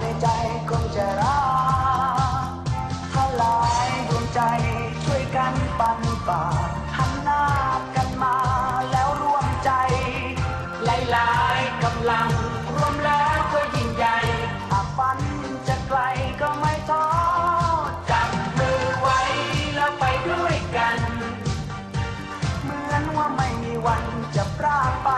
ในใจคงจะรักถ้าหลายดวงใจช่วยกันปันป่าหันหน้ากันมาแล้วร่วมใจ หลายๆกำลังรวมแล้วก็ยิ่งใหญ่หากฝันจะไกลก็ไม่ท้อจับมือไว้แล้วไปด้วยกัน เหมือนว่าไม่มีวันจะพรากไป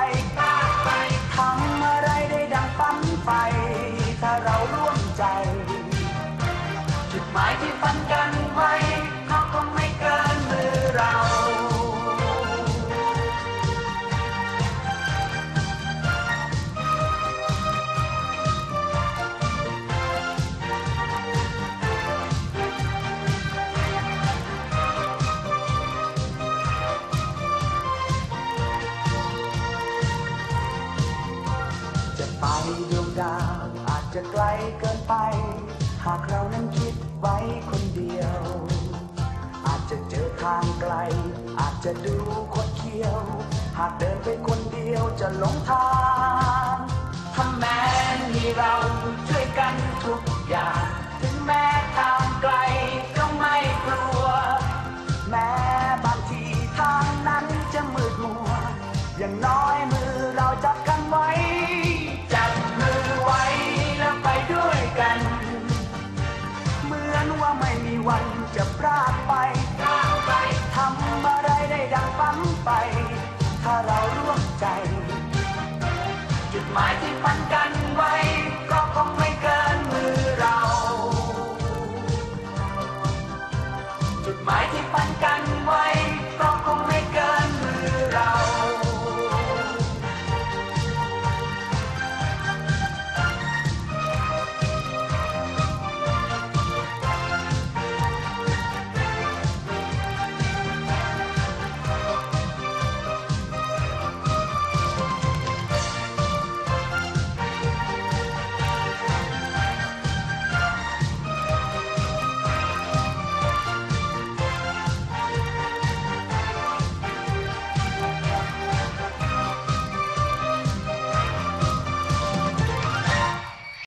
ดวงดาวอาจจะไกลเกินไป หากเรานั้นคิดไว้คนเดียว อาจจะเจอทางไกล อาจจะดูคดเคี้ยว หากเดินไปคนเดียวจะหลงทาง ว่าไม่มีวันจะพลาดไปทำอะไรได้ดังฝันไป ถ้าเราร่วมใจ จุดหมายที่ฝันกันไว้ ก็คงไม่เกินมือเรา จุดหมายที่ฝันกันไว้